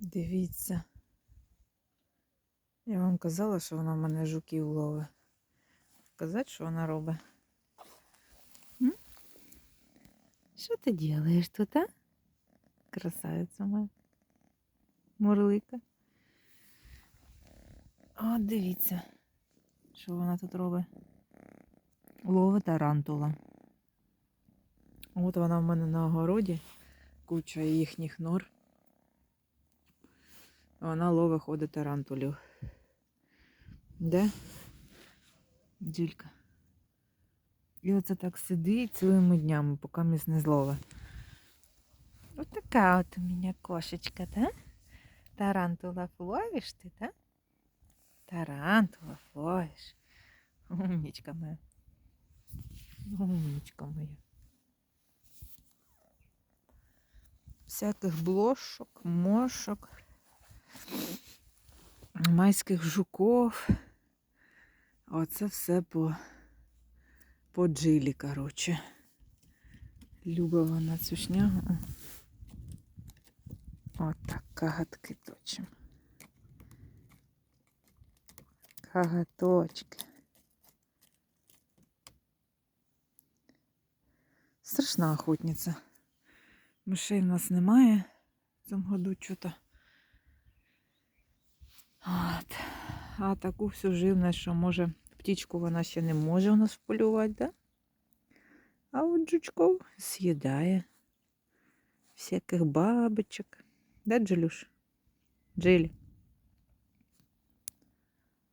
Дивіться. Я вам казала, що вона в мене жуків ловить. Казати, що вона робить. Що ти робиш тут, а? Красавиця моя. Мурлика. От дивіться, що вона тут робить. Ловить тарантула. От вона в мене на огороді, куча їхніх нор. Вона ловить ходить тарантулів. Де? Джілька. І оце так сидить цілими днями, поки міс не зловить. От така от у мене кошечка, да? Тарантула ловиш ти, да? Тарантула ловиш. Умничка моя. Умничка моя. Всяких блошок, мошок, майських жуков. Оце все по, по джилі, коротше. Любить вона цю шнягу. Отак, кагатки точимо. Кагаточки. Страшна охотниця. Мишей в нас немає в цьому году чого-то. От. А таку всю живність, що може птічку вона ще не може у нас вполювати, да? А от жучков з'їдає. Всяких бабочок. Да, Джилюш? Джилі.